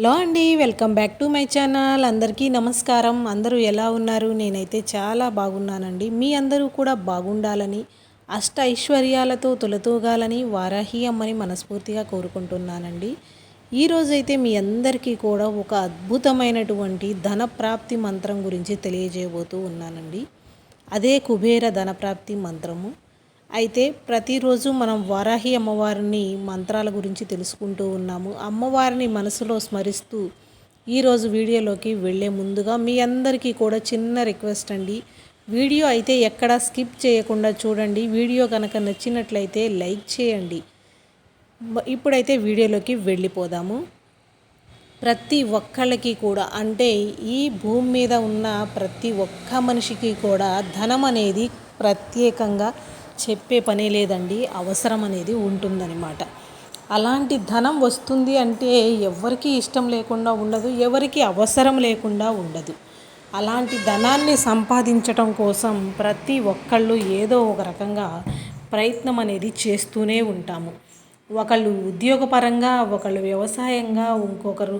Hello అండి welcome back to my channel. అందరికీ నమస్కారం. అందరూ ఎలా ఉన్నారు? నేనైతే చాలా బాగున్నానండి. మీ అందరూ కూడా బాగుండాలని అష్ట ఐశ్వర్యాలతో తొలతూగాలని వారాహి అమ్మని మనస్ఫూర్తిగా కోరుకుంటున్నానండి. ఈరోజైతే మీ అందరికీ కూడా ఒక అద్భుతమైనటువంటి ధన ప్రాప్తి మంత్రం గురించి తెలియజేయబోతూ ఉన్నానండి. అదే కుబేర ధనప్రాప్తి మంత్రము. అయితే ప్రతిరోజు మనం వారాహి అమ్మవారిని మంత్రాల గురించి తెలుసుకుంటూ ఉన్నాము. అమ్మవారిని మనసులో స్మరిస్తూ ఈరోజు వీడియోలోకి వెళ్ళే ముందుగా మీ అందరికీ కూడా చిన్న రిక్వెస్ట్ అండి. వీడియో అయితే ఎక్కడా స్కిప్ చేయకుండా చూడండి. వీడియో కనుక నచ్చినట్లయితే లైక్ చేయండి. ఇప్పుడైతే వీడియోలోకి వెళ్ళిపోదాము. ప్రతి ఒక్కళ్ళకి కూడా అంటే ఈ భూమి మీద ఉన్న ప్రతి ఒక్క మనిషికి కూడా ధనం అనేది ప్రత్యేకంగా చెప్పే పనే లేదండి అవసరం అనేది ఉంటుందన్నమాట. అలాంటి ధనం వస్తుంది అంటే ఎవరికి ఇష్టం లేకుండా ఉండదు ఎవరికి అవసరం లేకుండా ఉండదు. అలాంటి ధనాన్ని సంపాదించటం కోసం ప్రతి ఒక్కళ్ళు ఏదో ఒక రకంగా ప్రయత్నం అనేది చేస్తూనే ఉంటాము. ఒకళ్ళు ఉద్యోగపరంగా ఒకళ్ళు వ్యవసాయంగా ఇంకొకరు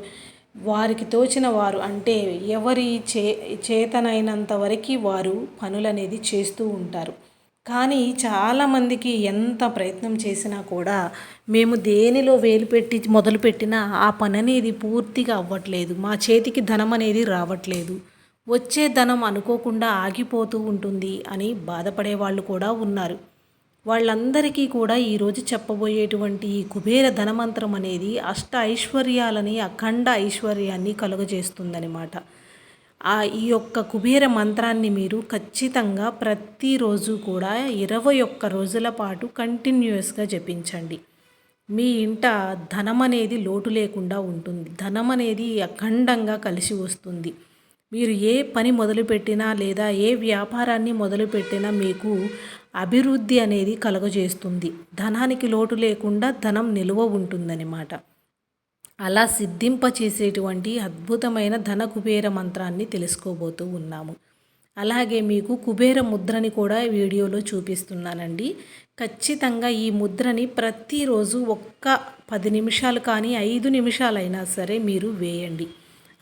వారికి తోచిన వారు అంటే ఎవరి చే చేతనైనంత వరకు వారు పనులనేది చేస్తూ ఉంటారు. కానీ చాలామందికి ఎంత ప్రయత్నం చేసినా కూడా మేము దేనిలో వేలు పెట్టి మొదలుపెట్టినా ఆ పని అనేది పూర్తిగా అవ్వట్లేదు. మా చేతికి ధనం అనేది రావట్లేదు. వచ్చే ధనం అనుకోకుండా ఆగిపోతూ ఉంటుంది అని బాధపడే వాళ్ళు కూడా ఉన్నారు. వాళ్ళందరికీ కూడా ఈరోజు చెప్పబోయేటువంటి ఈ కుబేర ధనమంత్రం అనేది అష్ట ఐశ్వర్యాలని అఖండ ఐశ్వర్యాన్ని కలుగజేస్తుందనమాట ఆ ఈ యొక్క కుబేర మంత్రాన్ని మీరు ఖచ్చితంగా ప్రతిరోజు కూడా ఇరవై ఒక్క రోజుల పాటు కంటిన్యూస్గా జపించండి. మీ ఇంట ధనం అనేది లోటు లేకుండా ఉంటుంది. ధనం అనేది అఖండంగా కలిసి వస్తుంది. మీరు ఏ పని మొదలుపెట్టినా లేదా ఏ వ్యాపారాన్ని మొదలుపెట్టినా మీకు అభివృద్ధి అనేది కలుగజేస్తుంది. ధనానికి లోటు లేకుండా ధనం నిలువ ఉంటుందన్నమాట. అలా సిద్ధింప చేసేటువంటి అద్భుతమైన ధన కుబేర మంత్రాన్ని తెలుసుకోబోతూ ఉన్నాము. అలాగే మీకు కుబేర ముద్రని కూడా వీడియోలో చూపిస్తున్నానండి. ఖచ్చితంగా ఈ ముద్రని ప్రతిరోజు ఒక్క పది నిమిషాలు కానీ ఐదు నిమిషాలైనా సరే మీరు వేయండి.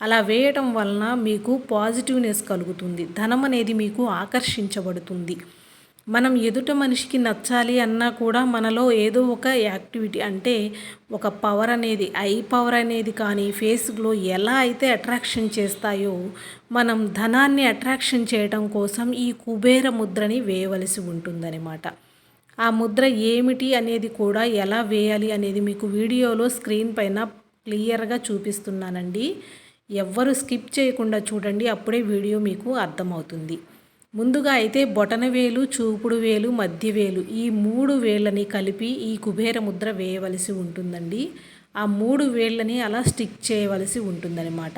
అలా వేయటం వలన మీకు పాజిటివ్నెస్ కలుగుతుంది. ధనం అనేది మీకు ఆకర్షించబడుతుంది. మనం ఎదుట మనిషికి నచ్చాలి అన్నా కూడా మనలో ఏదో ఒక యాక్టివిటీ అంటే ఒక పవర్ అనేది ఐ పవర్ అనేది కానీ ఫేస్ గ్లో ఎలా అయితే అట్రాక్షన్ చేస్తాయో మనం ధనాన్ని అట్రాక్షన్ చేయటం కోసం ఈ కుబేర ముద్రని వేయవలసి ఉంటుందన్నమాట. ఆ ముద్ర ఏమిటి అనేది కూడా ఎలా వేయాలి అనేది మీకు వీడియోలో స్క్రీన్ పైన క్లియర్గా చూపిస్తున్నానండి. ఎవ్వరు స్కిప్ చేయకుండా చూడండి అప్పుడే వీడియో మీకు అర్థమవుతుంది. ముందుగా అయితే బొటన వేలు చూపుడు వేలు మధ్య వేలు ఈ మూడు వేళ్ళని కలిపి ఈ కుబేర ముద్ర వేయవలసి ఉంటుందండి. ఆ మూడు వేళ్ళని అలా స్టిక్ చేయవలసి ఉంటుందన్నమాట.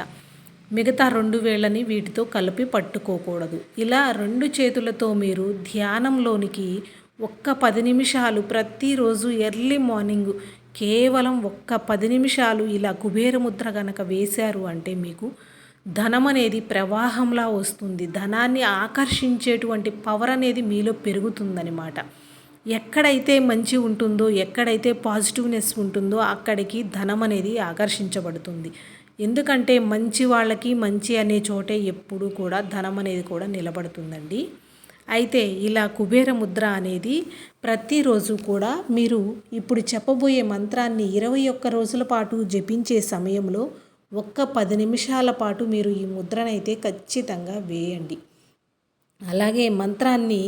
మిగతా రెండు వేళ్ళని వీటితో కలిపి పట్టుకోకూడదు. ఇలా రెండు చేతులతో మీరు ధ్యానంలోనికి ఒక్క పది నిమిషాలు ప్రతిరోజు ఎర్లీ మార్నింగ్ కేవలం ఒక్క పది నిమిషాలు ఇలా కుబేర ముద్ర గనక వేశారు అంటే మీకు ధనం అనేది ప్రవాహంలా వస్తుంది. ధనాన్ని ఆకర్షించేటువంటి పవర్ అనేది మీలో పెరుగుతుందనమాట ఎక్కడైతే మంచి ఉంటుందో ఎక్కడైతే పాజిటివ్నెస్ ఉంటుందో అక్కడికి ధనం అనేది ఆకర్షించబడుతుంది. ఎందుకంటే మంచి వాళ్ళకి మంచి అనే చోటే ఎప్పుడూ కూడా ధనం అనేది కూడా నిలబడుతుందండి. అయితే ఇలా కుబేర ముద్ర అనేది ప్రతిరోజు కూడా మీరు ఇప్పుడు చెప్పబోయే మంత్రాన్ని ఇరవై ఒక్క రోజుల పాటు జపించే సమయంలో ఒక్క పది నిమిషాల పాటు మీరు ఈ ముద్రనైతే ఖచ్చితంగా వేయండి. అలాగే మంత్రాన్ని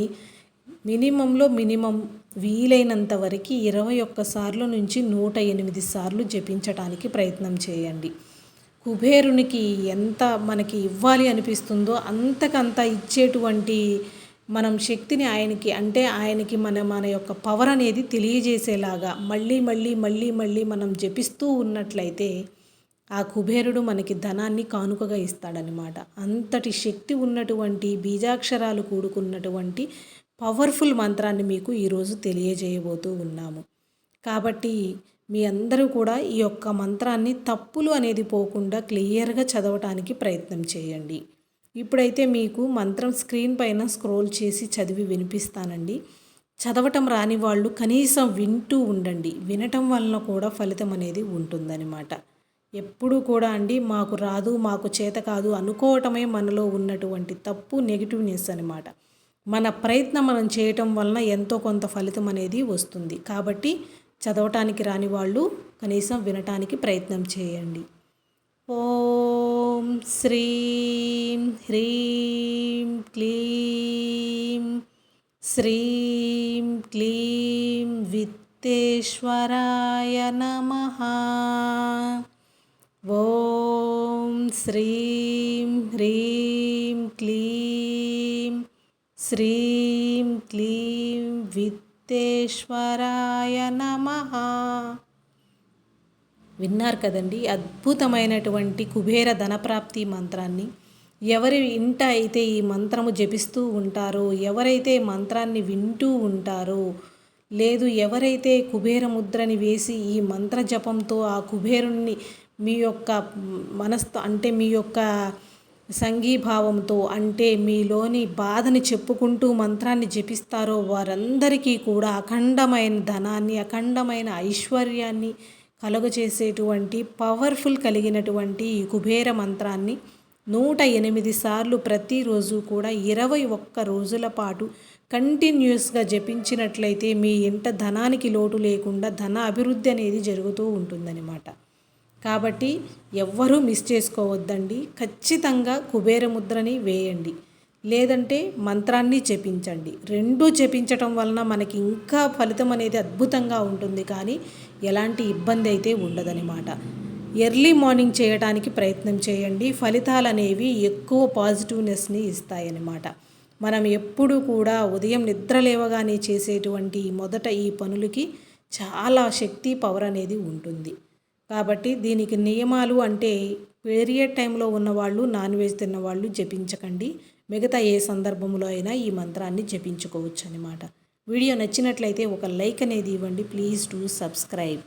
మినిమంలో మినిమం వీలైనంత వరకు ఇరవై ఒక్కసార్లు నుంచి నూట ఎనిమిది సార్లు జపించటానికి ప్రయత్నం చేయండి. కుబేరునికి ఎంత మనకి ఇవ్వాలి అనిపిస్తుందో అంతకంత ఇచ్చేటువంటి మనం శక్తిని ఆయనకి అంటే ఆయనకి మన మన యొక్క పవర్ అనేది తెలియజేసేలాగా మళ్ళీ మళ్ళీ మళ్ళీ మళ్ళీ మనం జపిస్తూ ఉన్నట్లయితే ఆ కుబేరుడు మనకి ధనాన్ని కానుకగా ఇస్తాడనమాట అంతటి శక్తి ఉన్నటువంటి బీజాక్షరాలు కూడుకున్నటువంటి పవర్ఫుల్ మంత్రాన్ని మీకు ఈరోజు తెలియజేయబోతూ ఉన్నాము. కాబట్టి మీ అందరూ కూడా ఈ యొక్క మంత్రాన్ని తప్పులు అనేది పోకుండా క్లియర్గా చదవటానికి ప్రయత్నం చేయండి. ఇప్పుడైతే మీకు మంత్రం స్క్రీన్ పైన స్క్రోల్ చేసి చదివి వినిపిస్తానండి. చదవటం రాని వాళ్ళు కనీసం వింటూ ఉండండి. వినటం వలన కూడా ఫలితం అనేది ఉంటుందన్నమాట. ఎప్పుడు కూడా అండి మాకు రాదు మాకు చేత కాదు అనుకోవటమే మనలో ఉన్నటువంటి తప్పు నెగిటివ్నెస్ అనమాట మన ప్రయత్నం మనం చేయటం వలన ఎంతో కొంత ఫలితం అనేది వస్తుంది. కాబట్టి చదవటానికి రాని వాళ్ళు కనీసం వినటానికి ప్రయత్నం చేయండి. ఓం శ్రీం హ్రీం క్లీం శ్రీం క్లీం విత్తేశ్వరాయ నమ. ఓం శ్రీం హ్రీం క్లీం శ్రీం క్లీం విత్తేశ్వరాయ నమ. విన్నారు కదండి అద్భుతమైనటువంటి కుబేర ధనప్రాప్తి మంత్రాన్ని. ఎవరి ఇంట అయితే ఈ మంత్రము జపిస్తూ ఉంటారో ఎవరైతే మంత్రాన్ని వింటూ ఉంటారో లేదు ఎవరైతే కుబేర ముద్రని వేసి ఈ మంత్ర జపంతో ఆ కుబేరుణ్ణి మీ యొక్క మనస్తో అంటే మీ యొక్క సంఘీభావంతో అంటే మీలోని బాధని చెప్పుకుంటూ మంత్రాన్ని జపిస్తారో వారందరికీ కూడా అఖండమైన ధనాన్ని అఖండమైన ఐశ్వర్యాన్ని కలుగజేసేటువంటి పవర్ఫుల్ కలిగినటువంటి ఈ కుబేర మంత్రాన్ని నూట ఎనిమిది సార్లు ప్రతిరోజు కూడా ఇరవై ఒక్క రోజుల పాటు కంటిన్యూస్గా జపించినట్లయితే మీ ఇంట ధనానికి లోటు లేకుండా ధన అభివృద్ధి అనేది జరుగుతూ ఉంటుందన్నమాట. కాబట్టి ఎవ్వరూ మిస్ చేసుకోవద్దండి. ఖచ్చితంగా కుబేర ముద్రని వేయండి. లేదంటే మంత్రాన్ని చెప్పించండి రెండూ చెపించటం వలన మనకి ఇంకా ఫలితం అనేది అద్భుతంగా ఉంటుంది. కానీ ఎలాంటి ఇబ్బంది అయితే ఉండదనమాట ఎర్లీ మార్నింగ్ చేయడానికి ప్రయత్నం చేయండి. ఫలితాలు అనేవి ఎక్కువ పాజిటివ్నెస్ని ఇస్తాయన్నమాట. మనం ఎప్పుడు కూడా ఉదయం నిద్ర లేవగానే చేసేటువంటి మొదట ఈ పనులకి చాలా శక్తి పవర్ అనేది ఉంటుంది. కాబట్టి దీనికి నియమాలు అంటే పీరియడ్ టైంలో ఉన్నవాళ్ళు నాన్ వెజ్ తిన్నవాళ్ళు జపించకండి. మిగతా ఏ సందర్భంలో అయినా ఈ మంత్రాన్ని జపించుకోవచ్చు అనమాట వీడియో నచ్చినట్లయితే ఒక లైక్ అనేది ఇవ్వండి. Please to subscribe